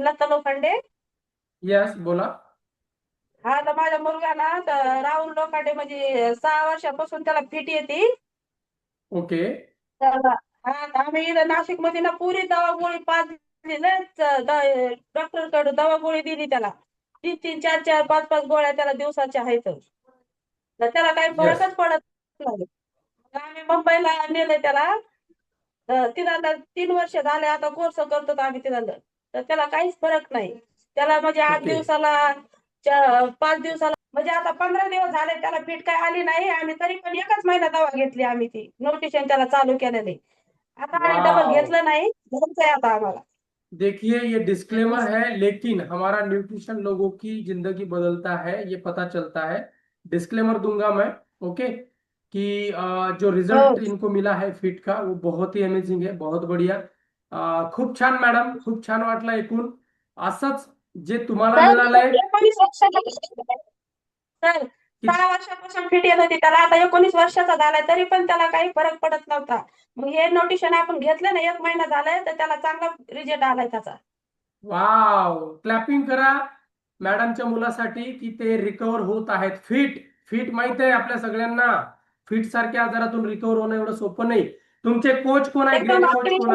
Lata Lokhande? Yes बोला. हा तर माझ्या मुलगाला तर राहुल लोखंडे म्हणजे सहा वर्षापासून त्याला फिट येते. ओके तर हा तर आम्ही इथं नाशिकमध्ये ना पुरी दवा गोळी पाच डॉक्टरकडे दवा गोळी दिली त्याला. तीन तीन चार चार पाच पाच गोळ्या त्याला दिवसाच्या आहेत. तर त्याला काही फरकच पडत नाही. आम्ही मुंबईला नेलंय त्याला. आता तीन वर्ष झाले आता कोर्स करतो आम्ही तिथं तर त्याला काहीच फरक नाही. त्याला म्हणजे आठ. दिवसाला पाच दिवसाला म्हणजे आता पंधरा दिवस झाले त्याला फिट काय आली नाही. आणि तरी पण एकच महिना दवा घेतली आम्ही ती. नोटिशन त्याला चालू केलेली आता आम्ही डबल घेतलं नाही. घ्यायचंय आता आम्हाला. देखिए ये डिस्क्लेमर है लेकिन हमारा न्यूट्रिशन लोगों की ज़िंदगी बदलता है ये पता चलता है। डिस्क्लेमर दूँगा मैं ओके कि जो रिज़ल्ट इनको मिला है फिट का वो बहुत ही अमेजिंग है बहुत बढ़िया। खूप छान मॅडम. खूप छान वाटलं ऐकून. असंच जे तुम्हाला मिळालंय सहा वर्षापासून फिट येत होती. त्याला आता एकोणीस वर्षाचा झालाय तरी पण त्याला काही फरक पडत नव्हता. मग हे नोटिशन आपण घेतलं ना एक महिना झालाय तर त्याला चांगला रिझल्ट आलाय त्याचा. वाव! क्लॅपिंग करा मॅडमच्या मुलासाठी की ते रिकवर होत आहेत. फिट फिट माहीत आहे आपल्या सगळ्यांना. फिट सारख्या आजारातून रिकवर होणं एवढं सोपं नाही. तुमचे कोच कोण आहे? एकदम ग्रेट कोच कोण